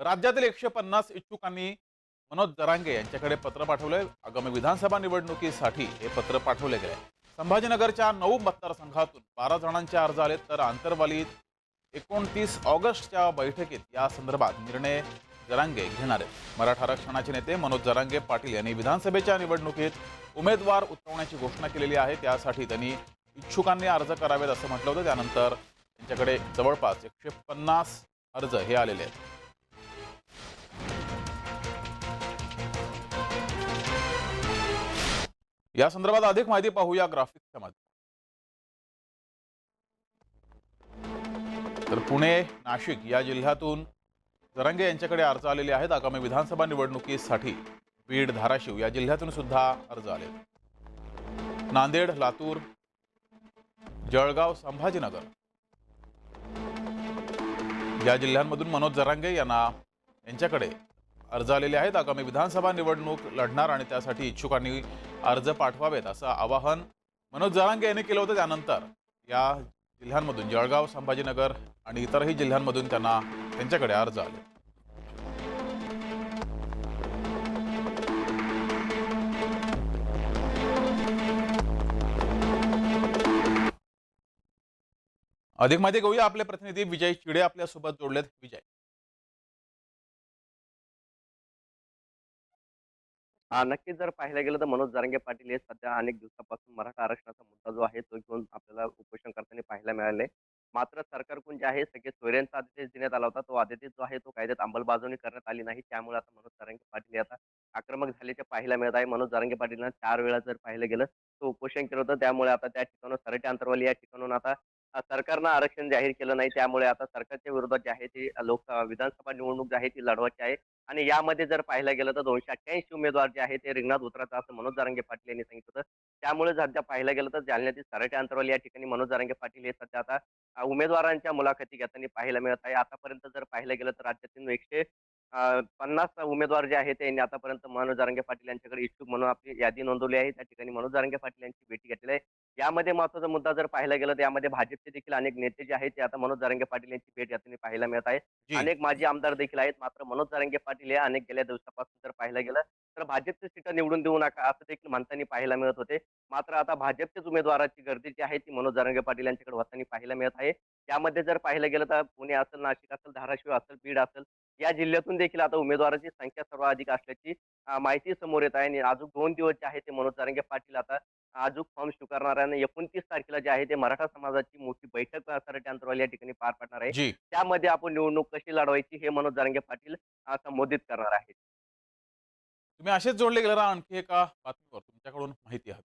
राज्यातील एकशे पन्नास इच्छुकांनी मनोज जरांगे यांच्याकडे पत्र पाठवलंय. आगामी विधानसभा निवडणुकीसाठी हे पत्र पाठवले गेले. संभाजीनगरच्या नऊ मतदारसंघातून बारा जणांचे अर्ज आले तर आंतरवालीत एकोणतीस ऑगस्टच्या बैठकीत या संदर्भात निर्णय जरांगे घेणार आहेत. मराठा आरक्षणाचे नेते मनोज जरांगे पाटील यांनी विधानसभेच्या निवडणुकीत उमेदवार उतरवण्याची घोषणा केलेली आहे. त्यासाठी त्यांनी इच्छुकांनी अर्ज करावेत असं म्हटलं होतं. त्यानंतर त्यांच्याकडे जवळपास एकशे पन्नास अर्ज हे आलेले आहेत. या संदर्भात अधिक माहिती पाहूया ग्राफिक्सच्या माध्यमातून. तर पुणे नाशिक या जिल्ह्यातून जरांगे यांच्याकडे अर्ज आलेले आहेत. आगामी विधानसभा निवडणुकीसाठी बीड धाराशिव या जिल्ह्यातून सुद्धा अर्ज आले नांदेड लातूर जळगाव संभाजीनगर या जिल्ह्यांमधून मनोज जरांगे यांना यांच्याकडे अर्ज आलेले आहेत. आगामी विधानसभा निवडणूक लढणार आणि त्यासाठी इच्छुकांनी अर्ज पाठवावेत असं आवाहन मनोज जरांगे यांनी केलं होतं. त्यानंतर या जिल्ह्यांमधून जळगाव संभाजीनगर आणि इतरही जिल्ह्यांमधून त्यांना त्यांच्याकडे अर्ज आले. अधिक माहिती घेऊया. आपले प्रतिनिधी विजय चिडे आपल्यासोबत जोडलेत. विजय. हा नक्कीच जर पाहायला गेलं तर मनोज जारंगे पाटील हे सध्या अनेक दिवसापासून मराठा आरक्षणाचा मुद्दा जो आहे तो घेऊन आपल्याला उपोषण करताना पाहायला मिळाले. मात्र सरकारकडून जे आहे सगळे सोयऱ्यांचा आदेश देण्यात आला होता. तो आदेश जो आहे तो कायद्यात अंमलबजावणी करण्यात आली नाही. त्यामुळे आता मनोज जारंगे पाटील आता आक्रमक झाल्याचे पाहायला मिळत आहे. मनोज जारंगे पाटीलनं चार वेळा जर पाहिलं गेलं तो उपोषण केलं होतं. त्यामुळे आता त्या ठिकाणून सरटे अंतरवाली या ठिकाणून आता सरकारनं आरक्षण जाहीर केलं नाही. त्यामुळे आता सरकारच्या विरोधात जे आहे ते लोक विधानसभा निवडणूक जी आहे ती लढवायची आहे. आणि यामध्ये जर पाहायला गेलं तर दोनशे अठ्ठ्याऐंशी उमेदवार जे आहे ते रिंगणात उतरतात असं मनोज जारंगे पाटील यांनी सांगितलं होतं. त्यामुळे सध्या पाहायला गेलं तर जालन्यातील सराटे अंतरवाली या ठिकाणी मनोज जारंगे पाटील हे सध्या आता उमेदवारांच्या मुलाखती घेताना पाहायला मिळत आहे. आतापर्यंत जर पाहायला गेलं तर राज्यातील एकशे पन्नास उमेदवार जे आहेत त्यांनी आतापर्यंत मनोज जारंगे पाटील यांच्याकडे इच्छुक म्हणून आपली यादी नोंदवली आहे. त्या ठिकाणी मनोज जारंगे पाटील यांची भेटी घेतलेली आहे. यामध्ये महत्त्वाचा मुद्दा जर पाहायला गेलं तर यामध्ये भाजपचे देखील अनेक नेते जे आहेत ते आता मनोज जारंगे पाटील यांची भेट घेताना पाहायला मिळत आहे. जी. अनेक माजी आमदार देखील आहेत मात्र मनोज जारंगे पाटील हे अनेक गेल्या दिवसापासून जर पाहायला गेलं तर भाजपचे सीटं निवडून देऊ नका असं देखील म्हणताना पाहायला मिळत होते. मात्र आता भाजपच्याच उमेदवाराची गर्दी जी आहे ती मनोज जारंगे पाटील यांच्याकडे होताना पाहायला मिळत आहे. यामध्ये जर पाहायला गेलं तर पुणे असेल नाशिक असेल धाराशिव असेल बीड असेल या जिल्ह्यातून देखील आता उमेदवाराची संख्या सर्वाधिक असल्याची अं, माहिती समोर येत आहे. आणि अजून दोन दिवस जे आहे ते मनोज जारंगे पाटील आता अजून फॉर्म स्वीकारणार आहे आणि एकोणतीस तारखेला जे आहे ते मराठा समाजाची मोठी बैठक अंतरवाली या ठिकाणी पार पडणार आहे. त्यामध्ये आपण निवडणूक कशी लढवायची हे मनोज जारंगे पाटील संबोधित करणार आहेत. तुम्ही असेच जोडले गेले आणखी एका बातमीवर तुमच्याकडून माहिती हवी